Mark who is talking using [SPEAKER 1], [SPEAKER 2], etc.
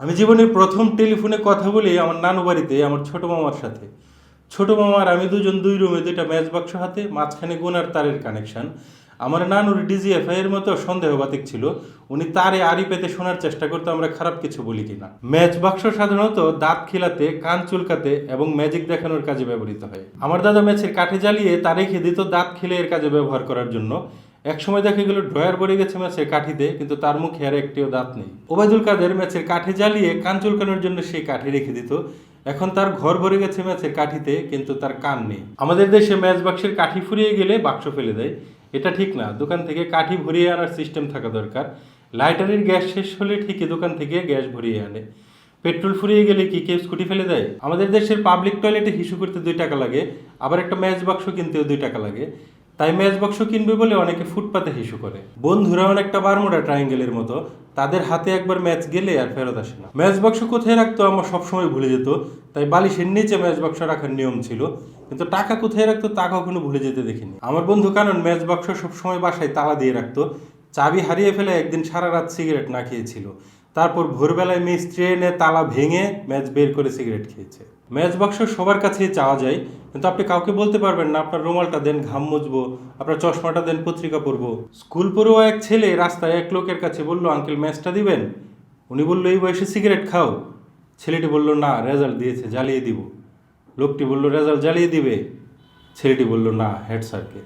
[SPEAKER 1] আমি জীবনের প্রথম টেলিফোনে কথা বলি আমার নানু বাড়িতে, আমার ছোট মামার সাথে। ছোট মামার আমি দুজন দুই রুমে দুইটা ম্যাচ বাক্স হাতে, মাঝখানে গোনার তারের কানেকশন। আমার নানুর ডিজিএফআই এর মতো সন্দেহবাতিক ছিল। উনি তারে আড়ি পেতে শোনার চেষ্টা করতে, আমরা খারাপ কিছু বলি কিনা। ম্যাচ বাক্স সাধারণত দাঁত খিলাতে, কান চুলকাতে এবং ম্যাজিক দেখানোর কাজে ব্যবহৃত হয়। আমার দাদা ম্যাচের কাঠে জ্বালিয়ে তারে রেখে দিত দাঁত খিলে এর কাজে ব্যবহার করার জন্য। একসময় দেখা গেল ড্রয়ার ভরে গেছে ম্যাচের কাঠিতে, কিন্তু তার মুখে আর একটিও দাঁত নেই। ওবায়দুল কাদের ম্যাচের কাঠে জ্বালিয়ে কান চুলকানোর জন্য সেই কাঠি রেখে দিত। এখন তার ঘর ভরে গেছে ম্যাচের কাঠিতে, কিন্তু তার কান নেই। আমাদের দেশে ম্যাচ বাক্সের কাঠি ফুরিয়ে গেলে বাক্স ফেলে দেয়। এটা ঠিক না, দোকান থেকে কাঠি ভরিয়ে আনার সিস্টেম থাকা দরকার। লাইটারের গ্যাস শেষ হলে ঠিকই দোকান থেকে গ্যাস ভরিয়ে আনে। পেট্রোল ফুরিয়ে গেলে কি কেউ স্কুটি ফেলে দেয়? আমাদের দেশের পাবলিক টয়লেটে হিসু করতে দুই টাকা লাগে, আবার একটা ম্যাচ বাক্স কিনতেও দুই টাকা লাগে। তাই ম্যাচ বাক্স কিনবে বলে অনেকে ফুটপাতে হিসু করে। বন্ধুরা অনেকটা বারমুডা ট্রায়াঙ্গেলের মতো। তাদের হাতে একবার ম্যাচ গেলে আর ফেরত আসে না। ম্যাচ বাক্স কোথায় রাখতো আমার সবসময় ভুলে যেত। তাই বালিশের নিচে ম্যাচ বাক্স রাখার নিয়ম ছিল। কিন্তু টাকা কোথায় রাখতো তা কখনো ভুলে যেতে দেখিনি। আমার বন্ধু কারণ ম্যাচ বাক্স সবসময় বাসায় তালা দিয়ে রাখতো। চাবি হারিয়ে ফেলে একদিন সারা রাত সিগারেট না খেয়েছিল। তারপর ভোরবেলায় মিস্ত্রি এনে তালা ভেঙে ম্যাচ বের করে সিগারেট খেয়েছে। ম্যাচ বাক্স সবার কাছেই চাওয়া যায়, কিন্তু আপনি কাউকে বলতে পারবেন না, আপনার রুমালটা দেন, ঘাম মুছবো, আপনার চশমাটা দেন, পত্রিকা পড়ব। স্কুল পড়ুয়া এক ছেলে রাস্তায় এক লোকের কাছে বলল, আঙ্কেল, ম্যাচটা দিবেন? উনি বলল, এই বয়সে সিগারেট খাও। ছেলেটি বলল, না, রেজাল্ট দিয়েছে, জ্বালিয়ে দিব। লোকটি বলল, রেজাল্ট জ্বালিয়ে দিবে? ছেলেটি বলল, না, হেড স্যারকে।